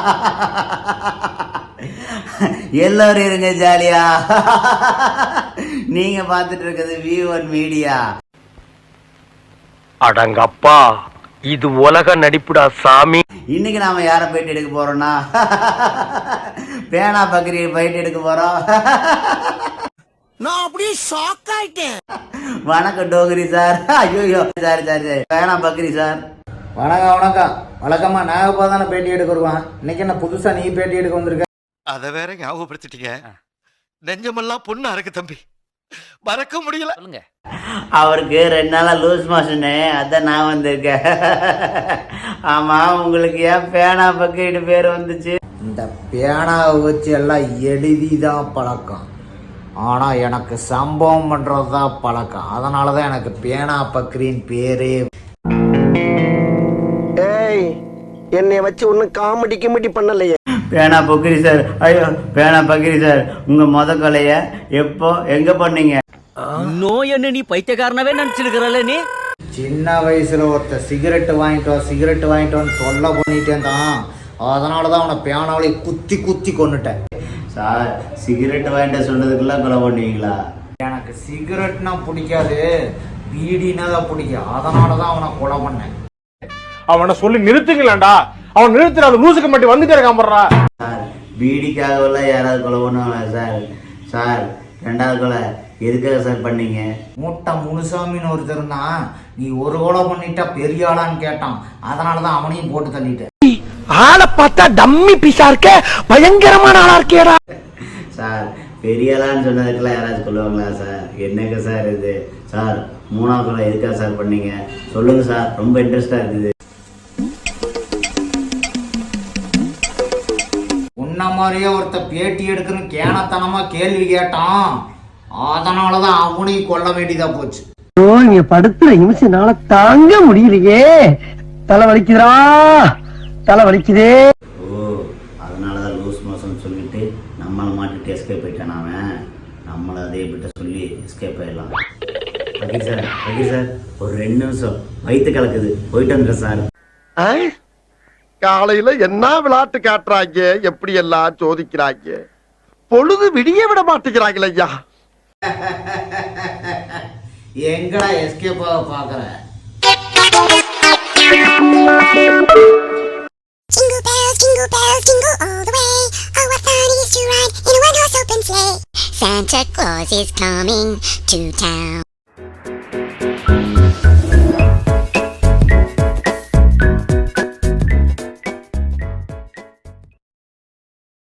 எல்லாரும் இருங்க ஜாலியா. நீங்க பார்த்துட்டு இருக்கிறது வி ஒன் மீடியா அடங்கப்பா இது உலக நடிப்புடா சாமி. இன்னைக்கு நாம யாரை பேட்டி எடுக்க போறோம்னா? பேனா பக்ரி பேட்டி எடுக்க போறோம். நான் அப்படியே ஷாக் ஆயிட்டேன். வணக்கம் டோகரி சார். ஐயோ சாரி சாரி சாரி. பேனா பக்ரி சார். வணக்கம் வணக்கம். வழக்கமா நாகப்பா தானே பேட்டி எடுக்க வருவான் இன்னைக்கு என்ன புதுசா நீ பேட்டி எடுக்க வந்திருக்க? அத வேற ஞாபகப்படுத்திட்டீங்க. நெஞ்சமெல்லாம் பொண்ணா இருக்கு தம்பி. மறக்க முடியல. அவருக்கு ரெண்டு நாளா லூஸ் மாசனு அதான் நான் வந்திருக்கேன். ஆமா உங்களுக்கு ஏன் பேனா பக்கெட் பேர் வந்துச்சு? இந்த பேனாவை வச்சு எல்லாம் எழுதி தான் பழக்கம். ஆனா எனக்கு சம்பவம் பண்றது தான் பழக்கம். அதனால தான் எனக்கு பேனா பக்ரின் பேரே என்னை வச்சு ஒன்னும் காமெடி கிமெடி பண்ணலையே. பேனா பக்ரி சார் ஐயோ பேனா பக்ரி சார் உங்க முத கொலைய எப்போ எங்க பண்ணீங்க? நோய் என்ன நீ பைத்தியக்காரனவே நினைச்சிருக்கிறல்ல நீ? சின்ன வயசுல ஒருத்த சிகரெட் வாங்கிட்டு வா சிகரெட் வாங்கிட்டு வந்து தொல்லை பண்ணிட்டேன் தான். அதனால தான் அவனை பேனாவிலே குத்தி குத்தி கொன்னுட்டேன். சார் சிகரெட் வாங்கிட்டு சொன்னதுக்கெல்லாம் கொலை பண்ணுவீங்களா எனக்கு சிகரெட்னா பிடிக்காது பீடினா தான் பிடிக்கும். அதனால தான் அவனை கொலை பண்ணேன். அவனை சொல்லி நிறுத்துங்களேன்டா. அவன் நிறுத்துற அந்த லூசுக்கு மட்டும் வந்துட்டே இருக்கான் போடுறா சார் பீடிக்காகவெல்லாம் யாராவது கொலை பண்ணுவாங்களா சார்? சார் ரெண்டாவது கொலை எதுக்காக சார் பண்ணீங்க? மூட்டை முனுசாமின்னு ஒருத்தர் இருந்தான் நீ ஒரு கொலை பண்ணிட்டா பெரிய ஆளான்னு கேட்டான். அதனால தான் அவனையும் போட்டு தள்ளிட்டேன். ஆளை பார்த்தா டம்மி பீஸா இருக்க? பயங்கரமான ஆளா இருக்கேடா சார் பெரியலான்னு சொன்னதுக்கெல்லாம் யாராச்சும் சொல்லுவாங்களா சார்? என்னங்க சார் இது? சார் மூணாவது கொலை எதுக்காக சார் பண்ணீங்க? சொல்லுங்க சார் ரொம்ப இன்ட்ரெஸ்டா இருக்குது. உன்ன மாதிரியே ஒருத்த பேட்டி எடுக்கணும்? கேனத்தனமா கேள்வி கேட்டான். அதனால தான் அவனையும் கொல்ல வேண்டியதா போச்சு. ஐயோ இங்க படுத்துற நிமிஷம்னால தாங்க முடியலையே. தலை வலிக்குதுடா. தலை வலிக்குதே. ஓ அதனால தான் லூஸ் மோசன் சொல்லிட்டு நம்மளை மாட்டிட்டு எஸ்கேப் ஆயிட்டான் அவன். நம்மளை அதே கிட்ட சொல்லி எஸ்கேப் ஆயிடலாம். ஓகே சார் ஓகே சார் ஒரு ரெண்டு நிமிஷம் வயிற்று கலக்குது. போயிட்டு வந்துடுறேன் சார் காலையில என்ன விளையாட்டு காட்டுறாங்க எப்படி எல்லாம் சோதிக்கிறாங்க பொழுது விடிய விட மாட்டேங்கிறாங்களே ஐயா எங்கடா எஸ்கேப் ஆக பாக்குற Jingle bells, jingle bells, jingle all the way. Oh, what fun it is to ride in a one-horse open sleigh. Santa Claus is coming to town.